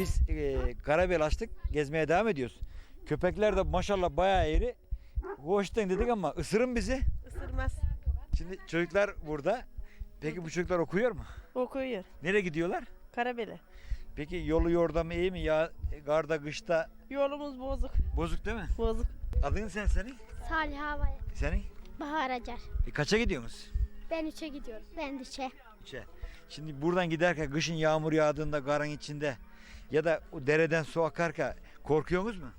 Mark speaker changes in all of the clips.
Speaker 1: biz e, Karabel açtık. Gezmeye devam ediyoruz. Köpekler de maşallah bayağı iri. Hoştan dedik ama ısırın bizi.
Speaker 2: Isırmaz.
Speaker 1: Şimdi çocuklar burada. Peki bu çocuklar okuyor mu?
Speaker 2: Okuyor.
Speaker 1: Nereye gidiyorlar?
Speaker 2: Karabele.
Speaker 1: Peki yolu yordamı iyi mi? Ya garda kışta
Speaker 2: Yolumuz bozuk.
Speaker 1: bozuk değil mi?
Speaker 2: Bozuk.
Speaker 1: Adın sen senin?
Speaker 3: Salih Havaya.
Speaker 1: Senin?
Speaker 3: Bahar Acar.
Speaker 1: E, kaça gidiyorsunuz?
Speaker 3: Ben üçe gidiyorum. Ben de şey.
Speaker 1: İçe. Şimdi buradan giderken kışın yağmur yağdığında karın içinde ya da o dereden su akarken korkuyorsunuz mu?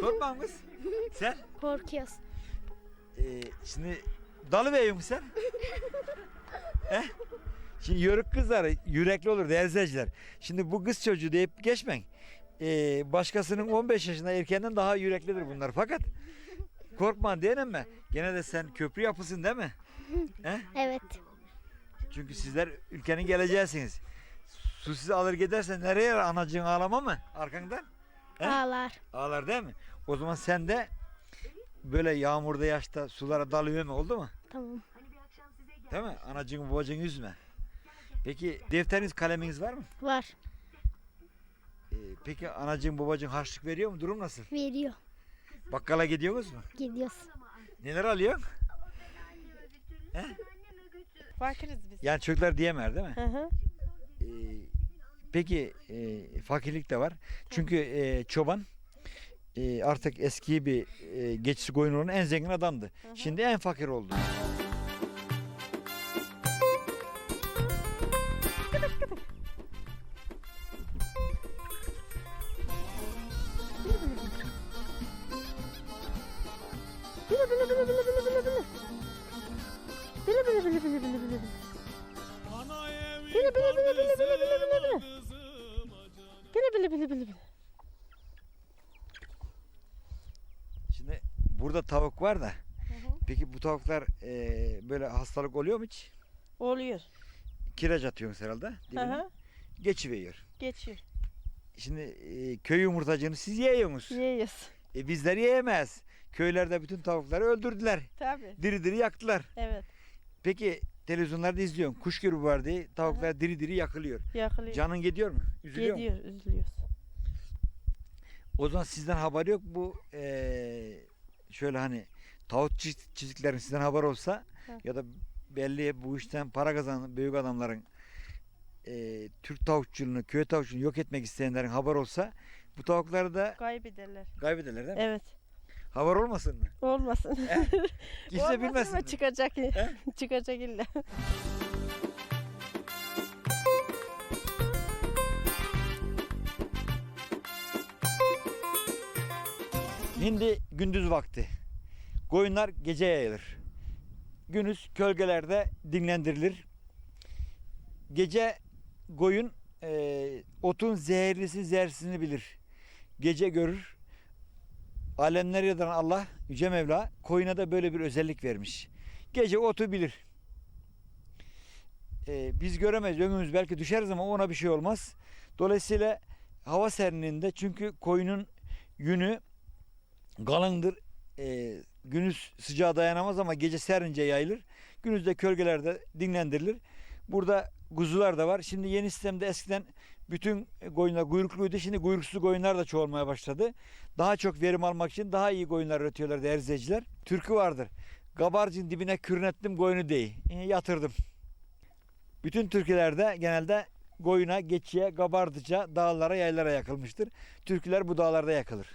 Speaker 1: Korkma mısın? Sen?
Speaker 3: Korkuyoruz.
Speaker 1: Ee, şimdi dalı musun sen? He? Şimdi yörük kızlar yürekli olur değerli Şimdi bu kız çocuğu deyip geçmeyin. Ee, başkasının 15 yaşında erkeğinden daha yüreklidir bunlar. Fakat korkma diyemem mi? Gene de sen köprü yapısın değil mi? He?
Speaker 3: Evet.
Speaker 1: Çünkü sizler ülkenin geleceğisiniz. Su sizi alır giderse nereye anacığın ağlama mı arkandan? He?
Speaker 3: Ağlar.
Speaker 1: Ağlar değil mi? O zaman sen de böyle yağmurda yaşta sulara dalıyor mu oldu mu?
Speaker 3: Tamam.
Speaker 1: Değil mi? Anacığın babacığın üzme. Peki defteriniz kaleminiz var mı?
Speaker 3: Var.
Speaker 1: Ee, peki anacığın babacığın harçlık veriyor mu? Durum nasıl?
Speaker 3: Veriyor.
Speaker 1: Bakkala gidiyorsunuz mu?
Speaker 3: Gidiyoruz.
Speaker 1: Neler alıyorsun?
Speaker 2: Fakiriz biz.
Speaker 1: Yani çocuklar diyemer değil mi?
Speaker 2: Hı hı.
Speaker 1: Ee, peki e, fakirlik de var. Çünkü e, çoban e, artık eski bir e, geçici koyunluğunun en zengin adamdı. Şimdi en fakir oldu.
Speaker 2: Bili Bili bili bili.
Speaker 1: Şimdi burada tavuk var da. Peki bu tavuklar e, böyle hastalık oluyor mu hiç?
Speaker 2: Oluyor.
Speaker 1: Kireç atıyorsun herhalde.
Speaker 2: Hı hı.
Speaker 1: Geçiveriyor.
Speaker 2: Geçiyor.
Speaker 1: Şimdi e, köy yumurtacığını siz yiyorsunuz.
Speaker 2: Yiyoruz.
Speaker 1: E, bizler yiyemez. Köylerde bütün tavukları öldürdüler.
Speaker 2: Tabii.
Speaker 1: Diri diri yaktılar.
Speaker 2: Evet.
Speaker 1: Peki televizyonlarda izliyorsun. Kuş grubu var diye tavuklar diri diri yakılıyor.
Speaker 2: Yakılıyor.
Speaker 1: Canın gidiyor mu? Üzülüyor mu?
Speaker 2: Gidiyor. Üzülüyoruz.
Speaker 1: O zaman sizden haber yok. Bu eee, şöyle hani tavuk çiz- çizdiklerin sizden haber olsa
Speaker 2: Hı.
Speaker 1: ya da belli bu işten para kazanan büyük adamların eee, Türk tavukçuluğunu, köy tavukçuluğunu yok etmek isteyenlerin haber olsa bu tavukları da
Speaker 2: Kaybederler.
Speaker 1: kaybederler değil mi?
Speaker 2: Evet.
Speaker 1: Haber olmasın mı?
Speaker 2: Olmasın.
Speaker 1: Kimse
Speaker 2: Olmasın
Speaker 1: bilmesin.
Speaker 2: ama
Speaker 1: mi?
Speaker 2: çıkacak. çıkacak illa.
Speaker 1: Şimdi gündüz vakti. Koyunlar gece yayılır. Gündüz kölgelerde dinlendirilir. Gece koyun e, otun zehirlisi zehirsizini bilir. Gece görür. Alemler yaratan Allah Yüce Mevla koyuna da böyle bir özellik vermiş. Gece otu bilir. E, biz göremeyiz. Ömrümüz belki düşeriz ama ona bir şey olmaz. Dolayısıyla hava serinliğinde çünkü koyunun yünü kalındır. E, gündüz sıcağa dayanamaz ama gece serince yayılır. Gündüzde kölgelerde dinlendirilir. Burada kuzular da var. Şimdi yeni sistemde eskiden bütün koyunlar kuyrukluydu. Şimdi kuyruksuz koyunlar da çoğalmaya başladı. Daha çok verim almak için daha iyi koyunlar üretiyorlar değerli izleyiciler. Türkü vardır. Kabarcın dibine kürnettim koyunu değil. E, yatırdım. Bütün türkülerde genelde koyuna, geçiye, kabardıca, dağlara, yaylara yakılmıştır. Türküler bu dağlarda yakılır.